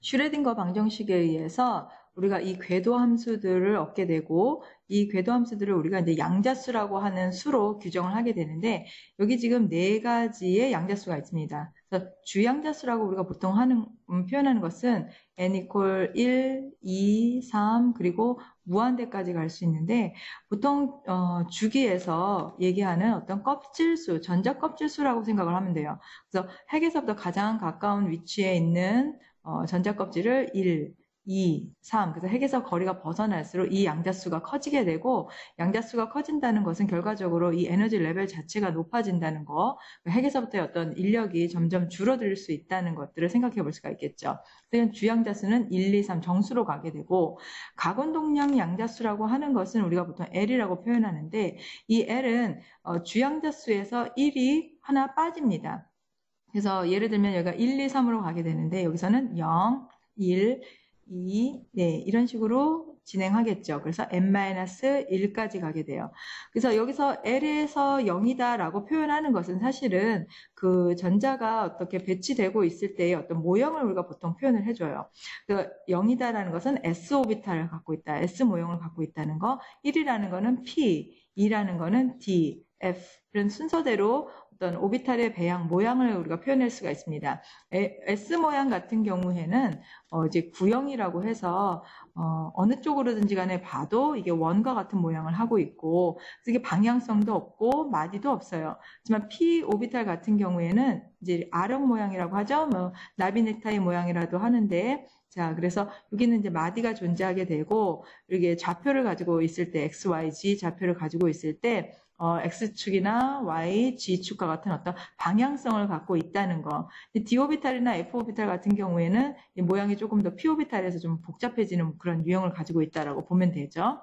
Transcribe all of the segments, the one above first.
슈레딩거 방정식에 의해서 우리가 이 궤도 함수들을 얻게 되고 이 궤도 함수들을 우리가 이제 양자수라고 하는 수로 규정을 하게 되는데 여기 지금 네 가지의 양자수가 있습니다. 그래서 주양자수라고 우리가 보통 하는 음, 표현하는 것은 n equal 1, 2, 3 그리고 무한대까지 갈 수 있는데 보통 어, 주기에서 얘기하는 어떤 껍질수, 전자 껍질수라고 생각을 하면 돼요. 그래서 핵에서부터 가장 가까운 위치에 있는 어, 전자 껍질을 1, 2, 3. 그래서 핵에서 거리가 벗어날수록 이 양자수가 커지게 되고 양자수가 커진다는 것은 결과적으로 이 에너지 레벨 자체가 높아진다는 거, 핵에서부터의 어떤 인력이 점점 줄어들 수 있다는 것들을 생각해 볼 수가 있겠죠. 그러면 주양자수는 1, 2, 3 정수로 가게 되고 가운동량 양자수라고 하는 것은 우리가 보통 L이라고 표현하는데 이 L은 어, 주양자수에서 1이 하나 빠집니다. 그래서 예를 들면 여기가 1, 2, 3으로 가게 되는데 여기서는 0, 1, 2, 네, 이런 식으로 진행하겠죠. 그래서 n-1까지 가게 돼요. 그래서 여기서 L에서 0이다라고 표현하는 것은 사실은 그 전자가 어떻게 배치되고 있을 때의 어떤 모형을 우리가 보통 표현을 해줘요. 그 0이다라는 것은 S 오비탈을 갖고 있다. S 모형을 갖고 있다는 거. 1이라는 거는 P, 2라는 거는 D, F. 이런 순서대로 어떤 오비탈의 배양 모양을 우리가 표현할 수가 있습니다. S 모양 같은 경우에는 어 이제 구형이라고 해서 어느 쪽으로든지 간에 봐도 이게 원과 같은 모양을 하고 있고 이게 방향성도 없고 마디도 없어요. 하지만 P 오비탈 같은 경우에는 이제 R형 모양이라고 하죠. 뭐 나비 넥타이 모양이라도 하는데 자, 그래서 여기는 이제 마디가 존재하게 되고, 이게 좌표를 가지고 있을 때, X, Y, Z 좌표를 가지고 있을 때, 어, X축이나 Y, G축과 같은 어떤 방향성을 갖고 있다는 거. D오비탈이나 F오비탈 같은 경우에는 모양이 조금 더 P오비탈에서 좀 복잡해지는 그런 유형을 가지고 있다라고 보면 되죠.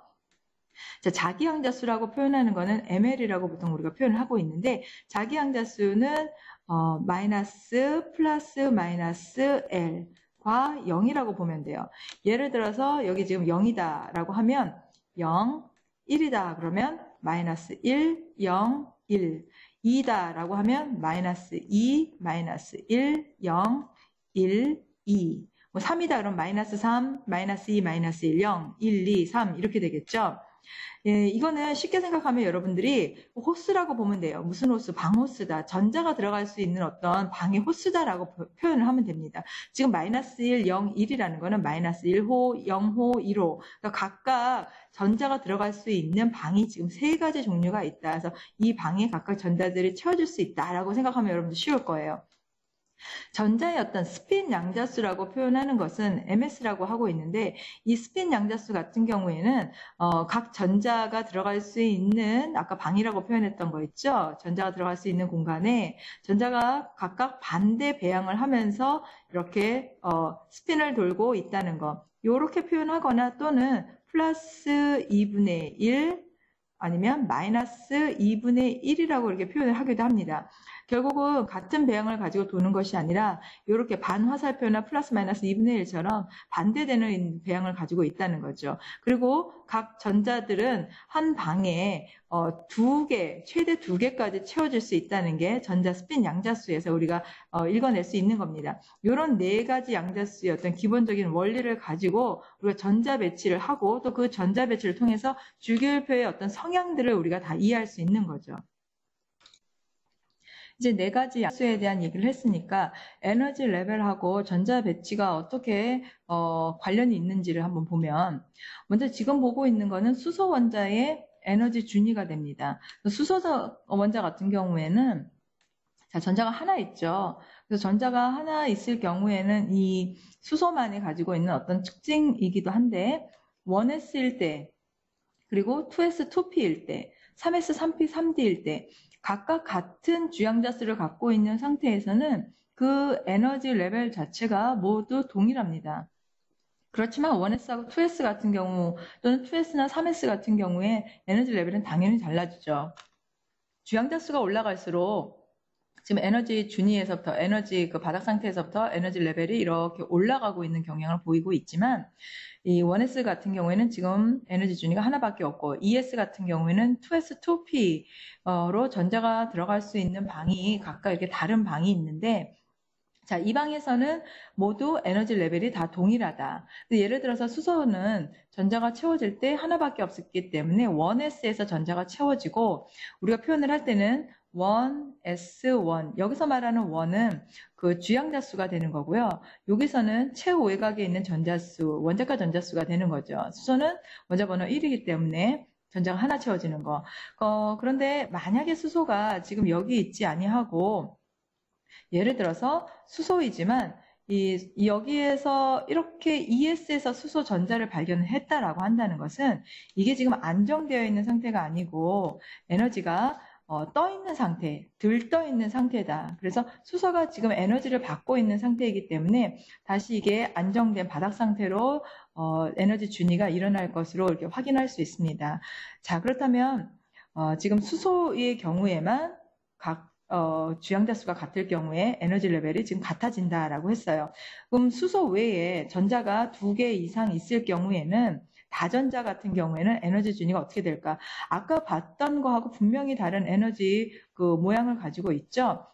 자, 자기항자수라고 표현하는 거는 ML이라고 보통 우리가 표현을 하고 있는데 자기항자수는 어, 마이너스 플러스 마이너스 L 과 0이라고 보면 돼요. 예를 들어서 여기 지금 0이다라고 하면 0, 1이다 그러면 마이너스 1, 0, 1. 2다 라고 하면 마이너스 2, 마이너스 1, 0, 1, 2. 뭐 3이다 그럼 마이너스 3, 마이너스 2, 마이너스 1, 0, 1, 2, 3 이렇게 되겠죠. 예, 이거는 쉽게 생각하면 여러분들이 호스라고 보면 돼요. 무슨 호스? 방호스다. 전자가 들어갈 수 있는 어떤 방의 호스다라고 표현을 하면 됩니다. 지금 마이너스 1, 0, 1이라는 거는 마이너스 1호, 0호, 1호. 그러니까 각각 전자가 들어갈 수 있는 방이 지금 세 가지 종류가 있다. 그래서 이 방에 각각 전자들이 채워줄 수 있다라고 생각하면 여러분들 쉬울 거예요. 전자의 어떤 스핀 양자수라고 표현하는 것은 MS라고 하고 있는데 이 스핀 양자수 같은 경우에는 어, 각 전자가 들어갈 수 있는 아까 방이라고 표현했던 거 있죠. 전자가 들어갈 수 있는 공간에 전자가 각각 반대 배양을 하면서 이렇게 어, 스핀을 돌고 있다는 거. 이렇게 표현하거나 또는 플러스 2분의 1 아니면 마이너스 2분의 1이라고 이렇게 표현을 하기도 합니다. 결국은 같은 배양을 가지고 도는 것이 아니라 이렇게 반화살표나 플러스 마이너스 2분의 1처럼 반대되는 배양을 가지고 있다는 거죠. 그리고 각 전자들은 한 방에 어, 두 개, 최대 두 개까지 채워질 수 있다는 게 전자 스핀 양자수에서 우리가 어, 읽어낼 수 있는 겁니다. 이런 네 가지 양자수의 어떤 기본적인 원리를 가지고 우리가 전자 배치를 하고 또 그 전자 배치를 통해서 주기율표의 어떤 성향들을 우리가 다 이해할 수 있는 거죠. 이제 네 가지 약수에 대한 얘기를 했으니까 에너지 레벨하고 전자 배치가 어떻게 어, 관련이 있는지를 한번 보면 먼저 지금 보고 있는 거는 수소 원자의 에너지 준위가 됩니다. 수소 원자 같은 경우에는 자, 전자가 하나 있죠. 그래서 전자가 하나 있을 경우에는 이 수소만이 가지고 있는 어떤 특징이기도 한데 1s일 때 그리고 2s, 2p일 때 3s, 3p, 3d일 때 각각 같은 주양자 수를 갖고 있는 상태에서는 그 에너지 레벨 자체가 모두 동일합니다. 그렇지만 1S하고 2S 같은 경우 또는 2S나 3S 같은 경우에 에너지 레벨은 당연히 달라지죠. 주양자 수가 올라갈수록 지금 에너지 준위에서부터 에너지 그 바닥 상태에서부터 에너지 레벨이 이렇게 올라가고 있는 경향을 보이고 있지만 이 1S 같은 경우에는 지금 에너지 준위가 하나밖에 없고 ES 같은 경우에는 2S, 2P로 전자가 들어갈 수 있는 방이 각각 이렇게 다른 방이 있는데 자, 이 방에서는 모두 에너지 레벨이 다 동일하다. 예를 들어서 수소는 전자가 채워질 때 하나밖에 없었기 때문에 1s에서 전자가 채워지고 우리가 표현을 할 때는 1s1 여기서 말하는 1은 그 주양자 수가 되는 거고요. 여기서는 최우외곽에 있는 전자수, 원자가 전자수가 되는 거죠. 수소는 원자 번호 1이기 때문에 전자가 하나 채워지는 거. 어, 그런데 만약에 수소가 지금 여기 있지 아니하고 예를 들어서 수소이지만 이, 여기에서 이렇게 ES에서 수소 전자를 발견했다라고 한다는 것은 이게 지금 안정되어 있는 상태가 아니고 에너지가 어, 떠 있는 상태, 들떠 있는 상태다. 그래서 수소가 지금 에너지를 받고 있는 상태이기 때문에 다시 이게 안정된 바닥 상태로 어, 에너지 준위가 일어날 것으로 이렇게 확인할 수 있습니다. 자, 그렇다면 어, 지금 수소의 경우에만 각 어, 주양자 수가 같을 경우에 에너지 레벨이 지금 같아진다라고 했어요. 그럼 수소 외에 전자가 두 개 이상 있을 경우에는 다전자 같은 경우에는 에너지 준위가 어떻게 될까? 아까 봤던 거하고 분명히 다른 에너지 그 모양을 가지고 있죠.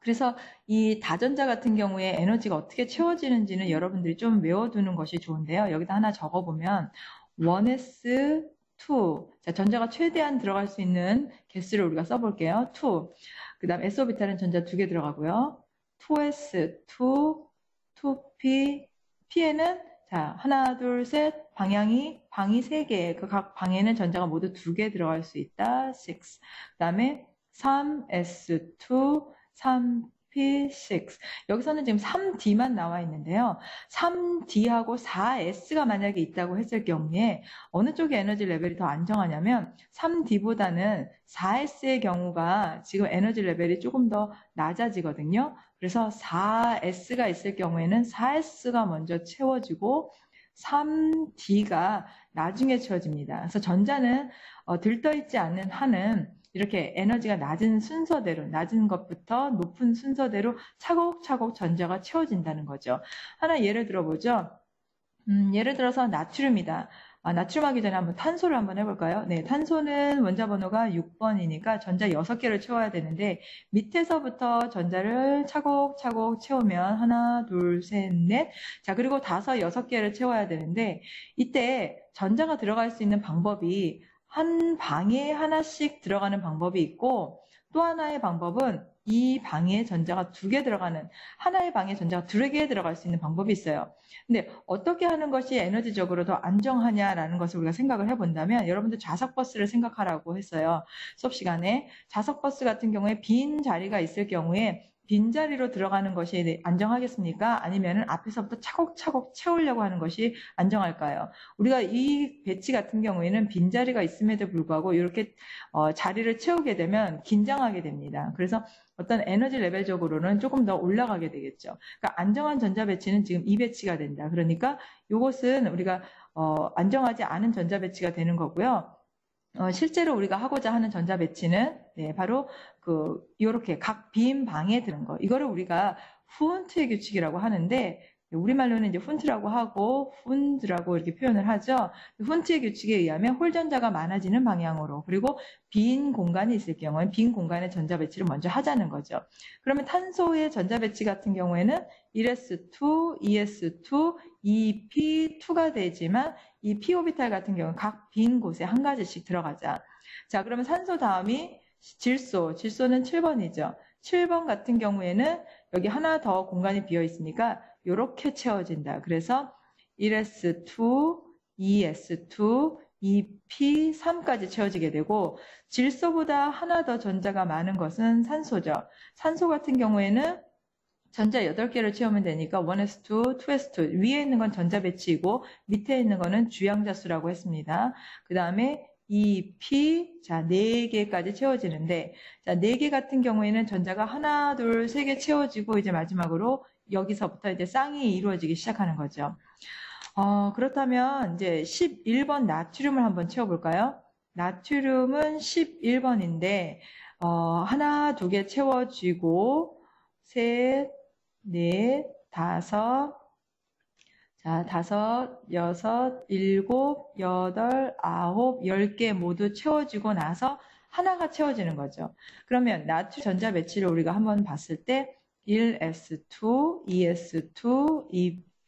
그래서 이 다전자 같은 경우에 에너지가 어떻게 채워지는지는 여러분들이 좀 외워두는 것이 좋은데요. 여기다 하나 적어보면 1s 2. 자, 전자가 최대한 들어갈 수 있는 개수를 우리가 써볼게요. 2. 그 다음 S오비탈은 전자 두 개 들어가고요. 2S, 2, 2P, P에는 자, 하나, 둘, 셋, 방향이, 방이 세 개. 그 각 방에는 전자가 모두 두 개 들어갈 수 있다. 6. 그 다음에 3S2, 3P6. 여기서는 지금 3D만 나와 있는데요. 3D하고 4S가 만약에 있다고 했을 경우에 어느 쪽의 에너지 레벨이 더 안정하냐면 3D보다는 4S의 경우가 지금 에너지 레벨이 조금 더 낮아지거든요. 그래서 4S가 있을 경우에는 4S가 먼저 채워지고 3D가 나중에 채워집니다. 그래서 전자는 어, 들떠있지 않는 한은 이렇게 에너지가 낮은 순서대로, 낮은 것부터 높은 순서대로 차곡차곡 전자가 채워진다는 거죠. 하나 예를 들어보죠. 음, 예를 들어서 나트륨이다. 아, 나트륨 하기 전에 한번 탄소를 한번 해볼까요? 네, 탄소는 원자 번호가 6번이니까 전자 6개를 채워야 되는데 밑에서부터 전자를 차곡차곡 채우면 하나, 둘, 셋, 넷. 자, 그리고 다섯, 여섯 개를 채워야 되는데 이때 전자가 들어갈 수 있는 방법이 한 방에 하나씩 들어가는 방법이 있고 또 하나의 방법은 이 방에 전자가 두 개 들어가는 하나의 방에 전자가 두 개 들어갈 수 있는 방법이 있어요. 근데 어떻게 하는 것이 에너지적으로 더 안정하냐라는 것을 우리가 생각을 해본다면 여러분들 좌석 버스를 생각하라고 했어요. 수업 시간에 좌석 버스 같은 경우에 빈 자리가 있을 경우에 빈자리로 들어가는 것이 안정하겠습니까? 아니면 앞에서부터 차곡차곡 채우려고 하는 것이 안정할까요? 우리가 이 배치 같은 경우에는 빈자리가 있음에도 불구하고 이렇게 어, 자리를 채우게 되면 긴장하게 됩니다. 그래서 어떤 에너지 레벨적으로는 조금 더 올라가게 되겠죠. 그러니까 안정한 전자 배치는 지금 이 배치가 된다. 그러니까 이것은 우리가 어, 안정하지 않은 전자 배치가 되는 거고요. 어, 실제로 우리가 하고자 하는 전자 배치는 네, 바로 그 이렇게 각 빈 방에 드는 거. 이거를 우리가 후운트의 규칙이라고 하는데 우리말로는 이제 훈트라고 하고 훈드라고 이렇게 표현을 하죠. 훈트의 규칙에 의하면 홀전자가 많아지는 방향으로 그리고 빈 공간이 있을 경우에 빈 공간에 전자 배치를 먼저 하자는 거죠. 그러면 탄소의 전자 배치 같은 경우에는 1s2, 2s2, 2p2가 되지만 이 p 오비탈 같은 경우는 각 빈 곳에 한 가지씩 들어가자. 자, 그러면 산소 다음이 질소. 질소는 7번이죠. 7번 같은 경우에는 여기 하나 더 공간이 비어 있으니까 이렇게 채워진다. 그래서 1s2, 2s2, 2p3까지 채워지게 되고 질소보다 하나 더 전자가 많은 것은 산소죠. 산소 같은 경우에는 전자 8개를 채우면 되니까 1s2, 2s2 위에 있는 건 전자 배치이고 밑에 있는 거는 주양자 수라고 했습니다. 그 다음에 2p 자 4개까지 채워지는데 자 4개 같은 경우에는 전자가 하나, 둘, 세 개 채워지고 이제 마지막으로 여기서부터 이제 쌍이 이루어지기 시작하는 거죠. 어, 그렇다면 이제 11번 나트륨을 한번 채워볼까요? 나트륨은 11번인데 어, 하나, 두 개 채워지고 셋, 넷, 다섯, 자, 다섯, 여섯, 일곱, 여덟, 아홉, 열 개 모두 채워지고 나서 하나가 채워지는 거죠. 그러면 나트륨 전자 배치를 우리가 한번 봤을 때 1S2, ES2,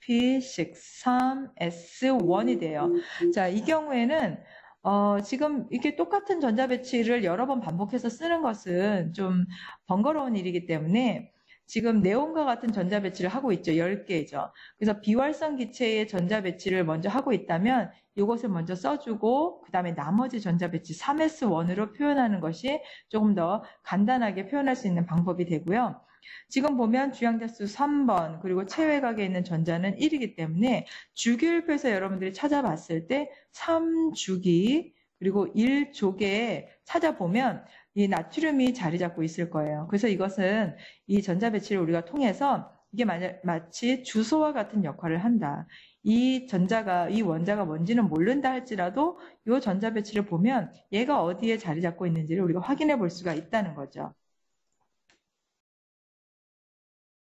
EP6, 3, S1이 돼요. 자, 이 경우에는 어, 지금 이렇게 똑같은 전자 배치를 여러 번 반복해서 쓰는 것은 좀 번거로운 일이기 때문에 지금 네온과 같은 전자 배치를 하고 있죠. 10개죠. 그래서 비활성 기체의 전자 배치를 먼저 하고 있다면 이것을 먼저 써주고 그 다음에 나머지 전자 배치 3S1으로 표현하는 것이 조금 더 간단하게 표현할 수 있는 방법이 되고요. 지금 보면 주양자 수 3번 그리고 체외각에 있는 전자는 1이기 때문에 주기율표에서 여러분들이 찾아봤을 때 3주기 그리고 1조개에 찾아보면 이 나트륨이 자리 잡고 있을 거예요. 그래서 이것은 이 전자 배치를 우리가 통해서 이게 마치 주소와 같은 역할을 한다. 이 전자가 이 원자가 뭔지는 모른다 할지라도 이 전자 배치를 보면 얘가 어디에 자리 잡고 있는지를 우리가 확인해 볼 수가 있다는 거죠.